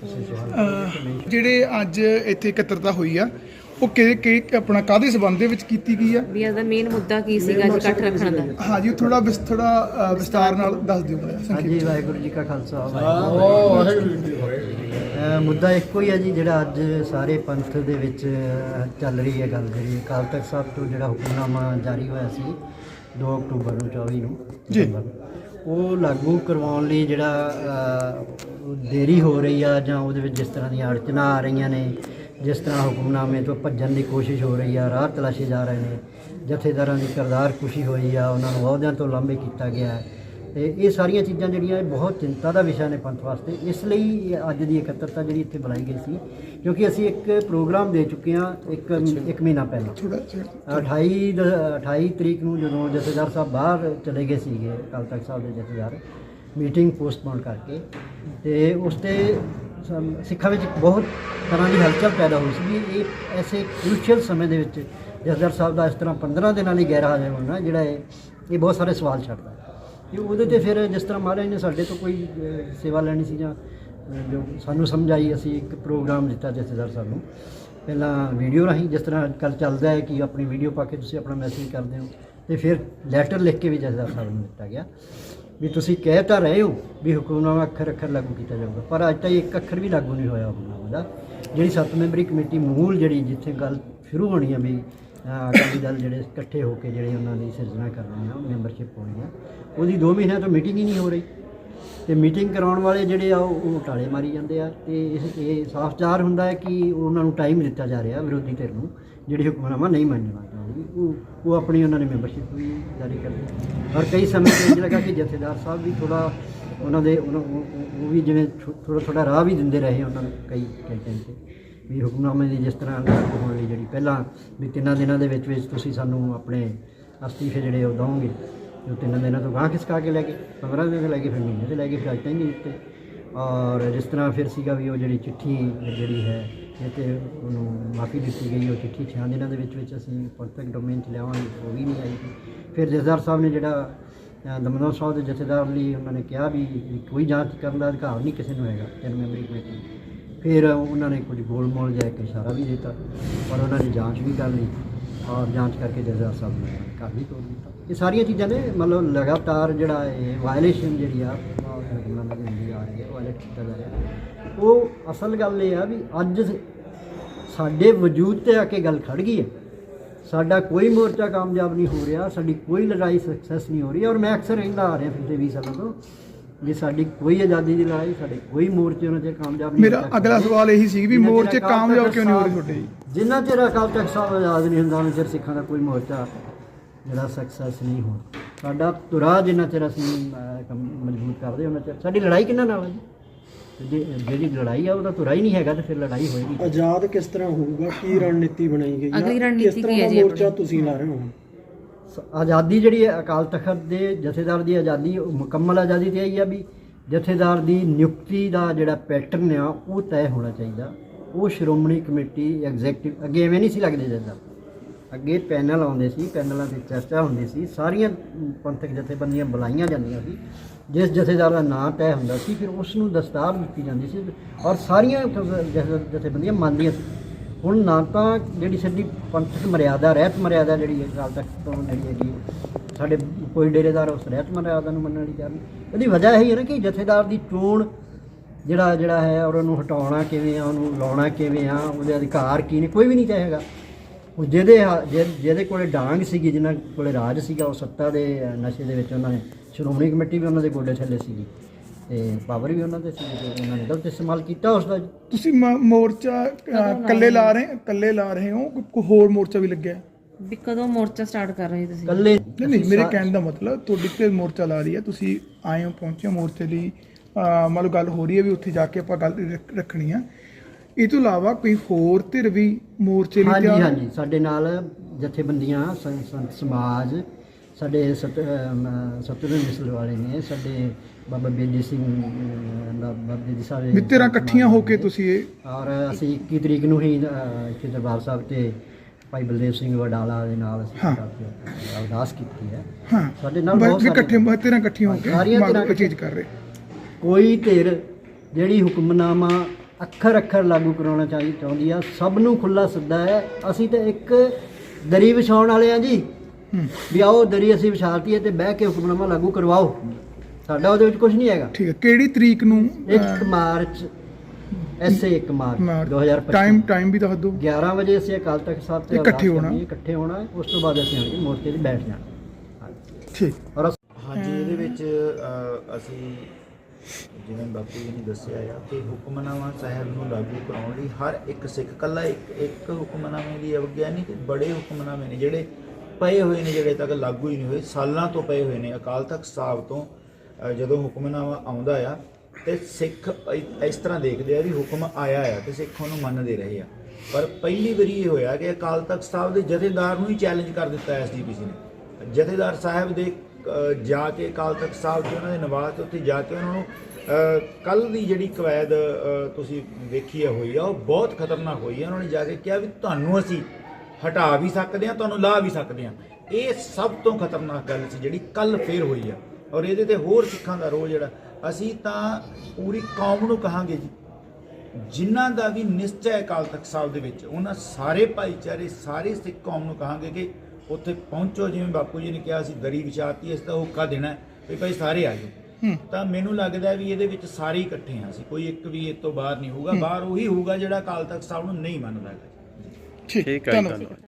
ਅਹ ਜਿਹੜੇ ਅੱਜ ਇੱਥੇ ਇਕੱਤਰਤਾ ਹੋਈ ਆ ਉਹ ਕਿ ਕਿ ਆਪਣਾ ਕਾਦੇ ਸਬੰਧ ਦੇ ਵਿੱਚ ਕੀਤੀ ਗਈ ਆ? ਵੀ ਇਹਦਾ ਮੇਨ ਮੁੱਦਾ ਕੀ ਸੀਗਾ ਜੀ ਇਕੱਠ ਰੱਖਣ ਦਾ? ਹਾਂਜੀ ਥੋੜਾ ਥੋੜਾ ਵਿਸਤਾਰ ਨਾਲ ਦੱਸ ਦਿਓ ਹਾਂਜੀ ਸੰਖੇਪ ਵਾਹਿਗੁਰੂ ਜੀ ਕਾ ਖਾਲਸਾ ਵਾਹਿਗੁਰੂ ਜੀ ਕੀ ਫਤਿਹ। ਮੁੱਦਾ ਇੱਕੋ ਹੀ ਹੈ ਜੀ ਜਿਹੜਾ ਅੱਜ ਸਾਰੇ ਪੰਥ ਦੇ ਵਿੱਚ ਚੱਲ ਰਹੀ ਹੈ ਗੱਲ ਜਿਹੜੀ। ਅਕਾਲ ਤਖਤ ਸਾਹਿਬ ਤੋਂ ਜਿਹੜਾ ਹੁਕਮਨਾਮਾ ਜਾਰੀ ਹੋਇਆ ਸੀ 2 ਅਕਤੂਬਰ ਨੂੰ 24 ਨੂੰ ਜੀ। ਉਹ ਲਾਗੂ ਕਰਵਾਉਣ ਲਈ ਜਿਹੜਾ ਦੇਰੀ ਹੋ ਰਹੀ ਆ ਜਾਂ ਉਹਦੇ ਵਿੱਚ ਜਿਸ ਤਰ੍ਹਾਂ ਦੀਆਂ ਅੜਚਨਾਂ ਆ ਰਹੀਆਂ ਨੇ, ਜਿਸ ਤਰ੍ਹਾਂ ਹੁਕਮਨਾਮੇ ਤੋਂ ਭੱਜਣ ਦੀ ਕੋਸ਼ਿਸ਼ ਹੋ ਰਹੀ ਆ, ਰਾਹ ਤਲਾਸ਼ੇ ਜਾ ਰਹੇ ਨੇ, ਜਥੇਦਾਰਾਂ ਦੀ ਕਰਦਾਰ ਖੁਸ਼ੀ ਹੋਈ ਆ, ਉਹਨਾਂ ਨੂੰ ਅਹੁਦਿਆਂ ਤੋਂ ਲਾਂਭੇ ਕੀਤਾ ਗਿਆ। ਹੈ ਤੇ ਇਹ ਸਾਰੀਆਂ ਚੀਜ਼ਾਂ ਜਿਹੜੀਆਂ ਇਹ ਬਹੁਤ ਚਿੰਤਾ ਦਾ ਵਿਸ਼ਾ ਨੇ ਪੰਥ ਵਾਸਤੇ। ਇਸ ਲਈ ਅੱਜ ਦੀ ਇਕੱਤਰਤਾ ਜਿਹੜੀ ਇੱਥੇ ਬੁਲਾਈ ਗਈ ਸੀ ਕਿਉਂਕਿ ਅਸੀਂ ਇੱਕ ਪ੍ਰੋਗਰਾਮ ਦੇ ਚੁੱਕੇ ਹਾਂ ਇੱਕ ਇੱਕ ਮਹੀਨਾ ਪਹਿਲਾਂ। ਥੋੜਾ 28 ਦ- 28 ਤਰੀਕ ਨੂੰ ਜਦੋਂ ਜਥੇਦਾਰ ਸਾਹਿਬ ਬਾਹਰ ਚਲੇ ਗਏ ਸੀਗੇ ਅਕਾਲ ਤਖਤ ਸਾਹਿਬ ਦੇ ਜਥੇਦਾਰ ਮੀਟਿੰਗ ਪੋਸਟਪੋਨ ਕਰਕੇ ਤੇ ਉਸ ਤੇ ਸਿੱਖਾਂ ਵਿੱਚ ਬਹੁਤ ਤਰ੍ਹਾਂ ਦੀ ਹਲਚਲ ਪੈਦਾ ਹੋਈ ਸੀ ਇਹ ਐਸੇ ਕ੍ਰੂਸ਼ੀਅਲ ਸਮੇਂ ਦੇ ਵਿੱਚ ਜਥੇਦਾਰ ਸਾਹਿਬ ਦਾ ਇਸ ਤਰ੍ਹਾਂ 15 ਦਿਨਾਂ ਲਈ ਗੈਰ ਹਾਜ਼ਰ ਹੋਣਾ ਜਿਹੜਾ ਇਹ ਬਹੁਤ ਸਾਰੇ ਸਵਾਲ ਛੱਡਦਾ ਤੇ ਉਹਦੇ ਤੇ ਫਿਰ ਜਿਸ ਤਰ੍ਹਾਂ ਮਹਾਰਾਜ ਨੇ ਸਾਡੇ ਤੋਂ ਕੋਈ ਅਹ, ਸੇਵਾ ਲੈਣੀ ਸੀ ਜਾਂ ਅਹ, ਜੋ ਸਾਨੂੰ ਸਮਝ ਆਈ ਅਸੀਂ ਇੱਕ ਪ੍ਰੋਗਰਾਮ ਦਿੱਤਾ ਜਥੇਦਾਰ ਸਾਹਿਬ ਨੂੰ। ਪਹਿਲਾਂ ਵੀਡੀਓ ਰਾਹੀਂ ਜਿਸ ਤਰ੍ਹਾਂ ਕੱਲ ਚੱਲਦਾ ਹੈ ਕਿ ਆਪਣੀ ਵੀਡੀਓ ਪਾ ਕੇ ਤੁਸੀਂ ਆਪਣਾ ਮੈਸੇਜ ਕਰਦੇ ਹੋ ਤੇ ਫਿਰ ਲੈਟਰ ਲਿਖ ਕੇ ਵੀ ਜਥੇਦਾਰ ਸਾਹਿਬ ਨੂੰ ਦਿੱਤਾ ਗਿਆ। ਵੀ ਤੁਸੀਂ ਕਹਿ ਤਾਂ ਰਹੇ ਹੋ ਵੀ ਹੁਕਮਨਾਮਾ ਅੱਖਰ ਅੱਖਰ ਲਾਗੂ ਕੀਤਾ ਜਾਊਗਾ ਪਰ ਅੱਜ ਤਾਈਂ ਇੱਕ ਅੱਖਰ ਵੀ ਲਾਗੂ ਨਹੀਂ ਹੋਇਆ ਹੁਕਮਨਾਮਾ ਦਾ। ਜਿਹੜੀ ਸੱਤ ਮੈਂਬਰੀ ਕਮੇਟੀ ਮੂਲ ਜਿਹੜੀ ਜਿੱਥੇ ਗੱਲ ਸ਼ੁਰੂ ਹੋਣੀ ਆ ਵੀ ਅਕਾਲੀ ਦਲ ਜਿਹੜੇ ਇਕੱਠੇ ਹੋ ਕੇ ਜਿਹੜੇ ਉਹਨਾਂ ਦੀ ਸਿਰਜਣਾ ਕਰਨੀ ਆ ਮੈਂਬਰਸ਼ਿਪ ਹੋਣੀ ਆ। ਉਹਦੀ 2 ਮਹੀਨਿਆਂ ਤੋਂ ਮੀਟਿੰਗ ਹੀ ਨਹੀਂ ਹੋ ਰਹੀ। ਤੇ ਮੀਟਿੰਗ ਕਰਾਉਣ ਵਾਲੇ ਜਿਹੜੇ ਆ, ਉਹ ਉਹ ਟਾਲੇ ਮਾਰੀ ਜਾਂਦੇ ਆ। ਤੇ ਇਹ ਇਹ ਸਾਫ਼ ਜ਼ਾਹਰ ਹੁੰਦਾ ਹੈ ਕਿ ਉਹਨਾਂ ਨੂੰ ਟਾਈਮ ਦਿੱਤਾ ਜਾ ਰਿਹਾ ਵਿਰੋਧੀ ਧਿਰ ਨੂੰ, ਜਿਹੜੀ ਹੁਕਮਨਾਮਾ ਨਹੀਂ ਮੰਨਣਾ ਚਾਹੁੰਦੀ ਉਹ ਉਹ ਆਪਣੀ ਉਹਨਾਂ ਨੇ ਮੈਂਬਰਸ਼ਿਪ ਵੀ ਜਾਰੀ ਕਰਦੀ ਔਰ ਕਈ ਸਮੇਂ ਤੇ ਇੰਝ ਲੱਗਾ ਕਿ ਜਥੇਦਾਰ ਸਾਹਿਬ ਵੀ ਥੋੜਾ ਉਹਨਾਂ ਦੇ, ਉਹਨਾਂ- ਉਹ ਉਹ ਵੀ ਜਿਵੇਂ ਥੋੜਾ ਥੋੜਾ ਰਾਹ ਵੀ ਦਿੰਦੇ ਰਹੇ ਉਹਨਾਂ ਨੂੰ ਕਈ ਕਈ ਟਾਈਮ ਤੇ। ਵੀ ਹੁਕਮਨਾਮੇ ਦੀ ਜਿਸ ਤਰ੍ਹਾਂ ਲਾਗੂ ਹੋਣ ਲਈ ਜਿਹੜੀ ਪਹਿਲਾਂ ਵੀ ਤਿੰਨਾਂ ਦਿਨਾਂ ਦੇ ਵਿੱਚ ਵਿੱਚ ਤੁਸੀਂ ਸਾਨੂੰ ਆਪਣੇ ਅਸਤੀਫੇ ਜਿਹੜੇ ਉਹ ਦਵੋਗੇ ਜੋ ਤਿੰਨਾਂ ਦਿਨਾਂ ਤੋਂ ਗਾਂਹ ਖਿਸਕਾ ਕੇ ਲੈ ਕੇ 15 ਦਿਨ ਤੋਂ ਲੈ ਕੇ ਫਿਰ ਮਹੀਨੇ ਤੇ ਲੈ ਕੇ ਫਿਰ ਅੱਜ ਤਾਈਂ ਨਹੀਂ ਦਿੱਤੇ। ਔਰ ਜਿਸ ਤਰ੍ਹਾਂ ਫਿਰ ਸੀਗਾ ਵੀ ਉਹ ਜਿਹੜੀ ਚਿੱਠੀ ਜਿਹੜੀ ਹੈ ਇਹ ਤੇ ਉਹਨੂੰ ਮਾਫੀ ਦਿੱਤੀ ਗਈ ਉਹ ਚਿੱਠੀ ਛੇ ਦਿਨਾਂ ਦੇ ਵਿੱਚ ਵਿੱਚ ਅਸੀਂ ਪਰਫੈਕਟ ਡੋਮੇਨ ਚ ਲਿਆਵਾਂਗੇ ਉਹ ਵੀ ਨਹੀਂ ਆਈ। ਫਿਰ ਜਥੇਦਾਰ ਸਾਹਿਬ ਨੇ ਜਿਹੜਾ ਅ, ਦਮਦਮਾ ਸਾਹਿਬ ਦੇ ਜਥੇਦਾਰ ਲਈ ਉਹਨਾਂ ਨੇ ਕਿਹਾ ਵੀ ਵੀ ਕੋਈ ਜਾਂਚ ਕਰਨ ਦਾ ਅਧਿਕਾਰ ਨਹੀਂ ਕਿਸੇ ਨੂੰ ਹੈਗਾ ਤਿੰਨ ਮੈਂਬਰੀ ਕਮੇਟੀ ਫਿਰ ਉਹਨਾਂ ਨੇ ਕੁਝ ਗੋਲਮੋਲ ਜਿਹਾ ਇੱਕ ਇਸ਼ਾਰਾ ਵੀ ਦਿੱਤਾ, ਪਰ ਉਹਨਾਂ ਨੇ ਜਾਂਚ ਵੀ ਕਰ ਲਈ ਔਰ ਜਾਂਚ ਕਰਕੇ ਜਥੇਦਾਰ ਸਾਹਿਬ ਨੇ ਘਰ ਵੀ ਤੋੜ ਦਿੱਤਾ। ਇਹ ਸਾਰੀਆਂ ਚੀਜ਼ਾਂ ਨੇ ਮਤਲਬ ਲਗਾਤਾਰ ਜਿਹੜਾ ਇਹ ਵਾਇਲੇਸ਼ਨ ਜਿਹੜੀ ਆ ਉਹਨਾਂ ਦੀ ਹੁੰਦੀ ਆ ਰਹੀ ਹੈ ਵਾਇਲੇਟ ਕੀਤਾ ਜਾ ਰਿਹਾ ਉਹ ਅਸਲ ਗੱਲ ਇਹ ਆ ਵੀ ਅੱਜ ਸਾਡੇ ਵਜੂਦ ਤੇ ਆ ਕੇ ਗੱਲ ਖੜ ਗਈ ਹੈ। ਸਾਡਾ ਕੋਈ ਮੋਰਚਾ ਕਾਮਯਾਬ ਨਹੀਂ ਹੋ ਰਿਹਾ, ਸਾਡੀ ਕੋਈ ਲੜਾਈ ਸਕਸੈਸ ਨਹੀਂ ਹੋ ਰਹੀ ਔਰ ਮੈਂ ਅਕਸਰ ਕਹਿੰਦਾ ਆ ਰਿਹਾ ਪਿਛਲੇ 20 ਸਾਲਾਂ ਤੋਂ। ਵੀ ਸਾਡੀ ਕੋਈ ਆਜ਼ਾਦੀ ਦੀ ਲੜਾਈ ਸਾਡੇ ਕੋਈ ਮੋਰਚੇ ਉਹਨਾਂ 'ਚ ਕਾਮਯਾਬ ਨਹੀਂ ਮੇਰਾ ਹੋ। ਅਗਲਾ ਸਵਾਲ ਇਹੀ ਸੀ ਵੀ ਜਿੰਨਾ ਚਿਰ ਮੋਰਚੇ ਅਕਾਲ ਕਾਮਯਾਬ ਤਖ਼ਤ ਕਿਉਂ ਨਹੀਂ ਹੋ ਰਹੇ ਸਾਹਿਬ- ਤੁਹਾਡੇ? ਜੀ ਜਿੰਨਾ ਚਿਰ ਅਕਾਲ ਤਖਤ ਸਾਹਿਬ ਆਜ਼ਾਦ ਨਹੀਂ ਹੁੰਦਾ ਉਹਨਾਂ ਚਿਰ ਸਿੱਖਾਂ ਦਾ ਕੋਈ ਮੋਰਚਾ ਜਿਹੜਾ ਸਕਸੈਸ ਨਹੀਂ ਹੋਣਾ। ਸਾਡਾ ਤੁਰਾ ਜਿੰਨਾ ਚਿਰ ਅਸੀਂ ਅਹ, ਕੰਮ ਮਜ਼ਬੂਤ ਕਰਦੇ ਉਹਨਾਂ ਚਿਰ। ਸਾਡੀ ਲੜਾਈ ਕਿੰਨਾਂ ਨਾਲ ਹੈ ਜੀ? ਤੇ ਜੇ ਜਿਹੜੀ ਲੜਾਈ ਆ ਉਹਦਾ ਤੁਰਾ ਹੀ ਨਹੀਂ ਹੈਗਾ ਤੇ ਫਿਰ ਲੜਾਈ ਹੋਏਗੀ। ਆਜ਼ਾਦ ਕਿਸ ਤਰ੍ਹਾਂ ਹੋਊਗਾ? ਕੀ ਰਣਨੀਤੀ ਬਣਾਈ ਗਈ ਆ? ਅਗਲੀ ਰਣਨੀਤੀ ਕਿਸ ਤਰ੍ਹਾਂ ਹੈ ਦਾ ਜੀ ਮੋਰਚਾ? ਤੁਸੀਂ ਲਾ ਰਹੇ ਹੋ ਆਜ਼ਾਦੀ ਜਿਹੜੀ ਹੈ ਅਕਾਲ ਤਖਤ ਦੇ ਜਥੇਦਾਰ ਦੀ ਆਜ਼ਾਦੀ, ਉਹ ਮੁਕੰਮਲ ਆਜ਼ਾਦੀ ਤੇ ਆਈ ਆ ਵੀ ਜਥੇਦਾਰ ਦੀ ਨਿਯੁਕਤੀ ਦਾ ਜਿਹੜਾ ਪੈਟਰਨ ਆ, ਉਹ ਤੈਅ ਹੋਣਾ ਚਾਹੀਦਾ। ਉਹ ਸ਼੍ਰੋਮਣੀ ਕਮੇਟੀ ਐਗਜ਼ੈਕਟਿਵ ਅੱਗੇ ਐਵੇਂ ਨਹੀਂ ਸੀ ਲੱਗਦੇ ਜਥੇਦਾਰ ਅੱਗੇ ਪੈਨਲ ਆਉਂਦੇ ਸੀ, ਪੈਨਲਾਂ ਤੇ ਚਰਚਾ ਹੁੰਦੀ ਸੀ, ਸਾਰੀਆਂ ਪੰਥਕ ਜਥੇਬੰਦੀਆਂ ਬੁਲਾਈਆਂ ਜਾਂਦੀਆਂ ਸੀ। ਜਿਸ ਜਥੇਦਾਰ ਦਾ ਨਾਂ ਤੈਅ ਹੁੰਦਾ ਸੀ, ਫਿਰ ਉਸ ਨੂੰ ਦਸਤਾਰ ਦਿੱਤੀ ਜਾਂਦੀ ਸੀ ਔਰ ਸਾਰੀਆਂ ਜਥੇਬੰਦੀਆਂ ਮੰਨਦੀਆਂ ਸੀ। ਹੁਣ ਨਾ ਤਾਂ ਜਿਹੜੀ ਸਾਡੀ ਪੰਥਕ ਮਰਿਆਦਾ, ਰਹਿਤ ਮਰਿਆਦਾ ਜਿਹੜੀ ਹੈ, ਅਕਾਲ ਤਖਤ ਤੋਂ ਜਿਹੜੀ ਹੈਗੀ ਸਾਡੇ ਕੋਈ ਡੇਰੇਦਾਰ ਉਸ ਰਹਿਤ ਮਰਿਆਦਾ ਨੂੰ ਮੰਨਣ ਲਈ ਤਿਆਰ ਨਹੀਂ। ਇਹਦੀ ਵਜ੍ਹਾ ਇਹ ਹੈ ਨਾ ਕਿ ਜਥੇਦਾਰ ਦੀ ਚੋਣ ਜਿਹੜਾ ਜਿਹੜਾ ਹੈ ਔਰ ਉਹਨੂੰ ਹਟਾਉਣਾ ਕਿਵੇਂ ਆ, ਉਹਨੂੰ ਲਾਉਣਾ ਕਿਵੇਂ ਆ, ਉਹਦੇ ਅਧਿਕਾਰ ਕੀ ਨੇ, ਕੋਈ ਵੀ ਨਹੀਂ ਚਾਹੇਗਾ। ਉਹ ਜਿਹਦੇ ਹਾ- ਜਿਹ- ਜਿਹਦੇ ਕੋਲੇ ਡਾਂਗ ਸੀਗੀ ਜਿਨ੍ਹਾਂ ਕੋਲੇ ਰਾਜ ਸੀਗਾ, ਉਹ ਸੱਤਾ ਦੇ ਨਸ਼ੇ ਦੇ ਵਿੱਚ ਉਹਨਾਂ ਨੇ, ਸ਼੍ਰੋਮਣੀ ਕਮੇਟੀ ਵੀ ਉਹਨਾਂ ਦੇ ਗੋਡੇ ਥੱਲੇ ਸੀਗੀ। ਤੇ ਪਾਵਰ ਵੀ ਉਹਨਾਂ ਦੇ ਸੀ ਤੇ ਉਹਨਾਂ ਨੇ ਗਲਤ ਇਸਤੇਮਾਲ ਕੀਤਾ ਉਸ ਦਾ ਤੁਸੀਂ ਮ- ਮੋਰਚਾ ਇਕੱਲੇ ਲਾ ਰਹੇ ਇਕੱਲੇ ਲਾ ਰਹੇ ਹੋ ਕੋਈ- ਕੋਈ ਹੋਰ ਮੋਰਚਾ ਵੀ ਲੱਗਿਆ ਹੈ? ਵੀ ਕਦੋਂ ਮੋਰਚਾ ਸਟਾਰਟ ਕਰ ਰਹੇ ਤੁਸੀਂ ਕੱਲੇ ਨਹੀਂ ਨਹੀਂ ਮੇਰੇ ਕਹਿਣ ਦਾ ਮਤਲਬ ਤੁਹਾਡੀ ਤੇ ਮੋਰਚਾ ਲਾ ਰਹੀ ਹੈ ਤੁਸੀਂ ਆਏ ਹੋ ਪਹੁੰਚੇ ਹੋ ਮੋਰਚੇ ਲਈ ਮੰਨ ਲਓ ਗੱਲ ਹੋ ਰਹੀ ਹੈ ਵੀ ਉੱਥੇ ਜਾ ਕੇ ਆਪਾਂ ਗੱਲ ਰੱਖ- ਰੱਖਣੀ ਆ ਇਹ ਤੋਂ ਇਲਾਵਾ ਕੋਈ ਹੋਰ ਧਿਰ ਵੀ ਮੋਰਚੇ ਲਈ ਹਾਂਜੀ ਤਿਆਰ? ਹਾਂਜੀ ਸਾਡੇ ਨਾਲ ਜਥੇਬੰਦੀਆਂ ਸੰ- ਸੰਤ ਸਮਾਜ ਸਾਡੇ ਸਤ ਅਮ, ਸਤਿਗੁਰੂ ਮਿਸਲ ਵਾਲੇ ਨੇ ਸਾਡੇ ਬਾਬਾ ਬੇਦੀ ਸਿੰਘ ਅਮ, ਬਾਬਾ ਬੇਦੀ ਸਾਹਿਬ ਵੀ ਇਕੱਠੀਆਂ ਹੋ ਕੇ ਤੁਸੀਂ ਇਹ ਔਰ ਅਸੀਂ 21 ਤਰੀਕ ਨੂੰ ਹੀ ਇੱਥੇ ਦਰਬਾਰ ਸਾਹਿਬ ਤੇ ਭਾਈ ਬਲਦੇਵ ਸਿੰਘ ਵਡਾਲਾ ਦੇ ਨਾਲ ਅਸੀਂ ਹਾਂ। ਅਰਦਾਸ ਕੀਤੀ ਹੈ। ਹਾਂ। ਸਾਡੇ ਨਾਲ ਬਹੁਤ ਵੀ ਸਾਰੇ- ਇਕੱਠੇ ਧਿਰਾਂ ਇਕੱਠੀਆਂ ਹੋ ਕੇ ਸਾਰੀਆਂ ਮੰਗ ਇਹ ਚੀਜ਼ ਕਰ ਰਹੇ। ਕੋਈ ਧਿਰ ਜਿਹੜੀ ਹੁਕਮਨਾਮਾ ਅੱਖਰ ਅੱਖਰ ਲਾਗੂ ਕਰਾਉਣਾ ਚਾਹੀ ਚਾਹੁੰਦੀ ਆ ਸਭ ਨੂੰ ਖੁੱਲਾ ਸੱਦਾ ਹੈ। ਅਸੀਂ ਤਾਂ ਇੱਕ ਦਰੀ ਵਿਛਾਉਣ ਵਾਲੇ ਆ ਜੀ। ਹੂੰ। ਵੀ ਆਓ ਦਰੀ ਅਸੀਂ ਵਿਛਾਤੀ ਹੈ ਤੇ ਬਹਿ ਕੇ ਹੁਕਮਨਾਮਾ ਲਾਗੂ ਕਰਵਾਓ। ਸਾਡਾ ਉਹਦੇ ਵਿੱਚ ਕੁਝ ਨਹੀਂ ਹੈਗਾ ਠੀਕ ਹੈ ਕਿਹੜੀ ਤਰੀਕ ਨੂੰ 1 ਮਾਰਚ ਐਸੇ 1 ਮਾਰਚ 2025 ਟਾਈਮ ਟਾਈਮ ਵੀ ਦੱਸ ਦਿਓ 11 ਵਜੇ ਅਸੀਂ ਅਕਾਲ ਤਖਤ ਸਾਹਿਬ ਤੇ ਇਕੱਠੇ ਹੋਣਾ। ਇਕੱਠੇ ਹੋਣਾ। ਉਸ ਤੋਂ ਬਾਅਦ ਅਸੀਂ ਆਣ ਕੇ ਮੋਰਚੇ 'ਤੇ ਬੈਠ ਜਾਣਾ। ਠੀਕ ਔਰ ਹਾਂਜੀ ਇਹਦੇ ਵਿੱਚ ਅਸੀਂ ਜਿਵੇਂ ਬਾਪੂ ਜੀ ਨੇ ਦੱਸਿਆ ਆ ਕਿ ਹੁਕਮਨਾਮਾ ਸਾਹਿਬ ਨੂੰ ਲਾਗੂ ਕਰਾਉਣ ਲਈ ਹਰ ਇੱਕ ਸਿੱਖ ਕੱਲਾ ਇੱਕ ਇੱਕ ਹੁਕਮਨਾਮੇ ਦੀ ਅਵਗਿਆ ਨਹੀਂ ਕਿ ਬੜੇ ਹੁਕਮਨਾਮੇ ਨੇ ਜਿਹੜੇ ਪਏ ਹੋਏ ਨੇ ਜਿਹੜੇ ਤੱਕ ਲਾਗੂ ਹੀ ਨਹੀਂ ਹੋਏ ਸਾਲਾਂ ਤੋਂ ਪਏ ਹੋਏ ਨੇ ਅਕਾਲ ਤਖਤ ਸਾਹਿਬ ਤੋਂ ਅ, ਜਦੋਂ ਹੁਕਮਨਾਮਾ ਆਉਂਦਾ ਆ ਤੇ ਸਿੱਖ ਇ- ਇਸ ਤਰ੍ਹਾਂ ਦੇਖਦੇ ਆ ਵੀ ਹੁਕਮ ਆਇਆ ਆ ਤੇ ਸਿੱਖ ਉਹਨੂੰ ਮੰਨਦੇ ਰਹੇ ਆ। ਪਰ ਪਹਿਲੀ ਵਾਰੀ ਇਹ ਹੋਇਆ ਕਿ ਅਕਾਲ ਤਖਤ ਸਾਹਿਬ ਦੇ ਜਥੇਦਾਰ ਨੂੰ ਹੀ ਚੈਲੰਜ ਕਰ ਦਿੱਤਾ ਐਸਜੀਪੀਸੀ ਨੇ। ਜਥੇਦਾਰ ਸਾਹਿਬ ਦੇ ਅ, ਜਾ ਕੇ ਅਕਾਲ ਤਖਤ ਸਾਹਿਬ ਤੇ ਉਹਨਾਂ ਦੇ ਨਿਵਾਸ ਤੇ ਉੱਥੇ ਜਾ ਕੇ ਉਹਨਾਂ ਨੂੰ ਕੱਲ ਦੀ ਜਿਹੜੀ ਕਵੈਦ ਅ, ਤੁਸੀਂ ਵੇਖੀ ਆ ਹੋਈ ਆ ਉਹ ਬਹੁਤ ਖਤਰਨਾਕ ਹੋਈ ਆ। ਉਹਨਾਂ ਨੇ ਜਾ ਕੇ ਕਿਹਾ ਵੀ ਤੁਹਾਨੂੰ ਅਸੀਂ ਹਟਾ ਵੀ ਸਕਦੇ ਆ ਤੁਹਾਨੂੰ ਲਾ ਵੀ ਸਕਦੇ ਆ ਇਹ ਸਭ ਤੋਂ ਖਤਰਨਾਕ ਗੱਲ ਸੀ ਜਿਹੜੀ ਕੱਲ ਫੇਰ ਹੋਈ ਆ। ਔਰ ਇਹਦੇ ਤੇ ਹੋਰ ਸਿੱਖਾਂ ਦਾ ਰੋਲ ਜਿਹੜਾ ਅਸੀਂ ਤਾਂ ਪੂਰੀ ਕੌਮ ਨੂੰ ਕਹਾਂਗੇ ਜੀ ਜਿਨ੍ਹਾਂ ਦਾ ਵੀ ਨਿਸ਼ਚੈ ਹੈ ਅਕਾਲ ਤਖਤ ਸਾਹਿਬ ਦੇ ਵਿੱਚ ਉਹਨਾਂ ਸਾਰੇ ਭਾਈਚਾਰੇ ਸਾਰੇ ਸਿੱਖ ਕੌਮ ਨੂੰ ਕਹਾਂਗੇ ਕਿ ਉੱਥੇ ਪਹੁੰਚੋ ਜਿਵੇਂ ਬਾਪੂ ਜੀ ਨੇ ਕਿਹਾ ਸੀ ਦਰੀ ਵਿਛਾਤੀ ਇਸ ਦਾ ਹੁੱਕਾ ਦੇਣਾ ਹੈ ਵੀ ਭਾਈ ਸਾਰੇ ਆ ਜਾਓ। ਤਾਂ ਮੈਨੂੰ ਲੱਗਦਾ ਹੈ ਵੀ ਇਹਦੇ ਵਿੱਚ ਸਾਰੇ ਹੀ ਇਕੱਠੇ ਹਾਂ ਅਸੀਂ ਕੋਈ ਇੱਕ ਵੀ ਇਹ ਤੋਂ ਬਾਹਰ ਨਹੀਂ ਹੋਊਗਾ ਬਾਹਰ ਉਹੀ ਹੋਊਗਾ ਜਿਹੜਾ ਅਕਾਲ ਤਖਤ ਸਾਹਿਬ ਨੂੰ ਨਹੀਂ ਮੰਨਦਾ ਹੈਗਾ। ਠੀਕ ਧੰਨਵਾਦ।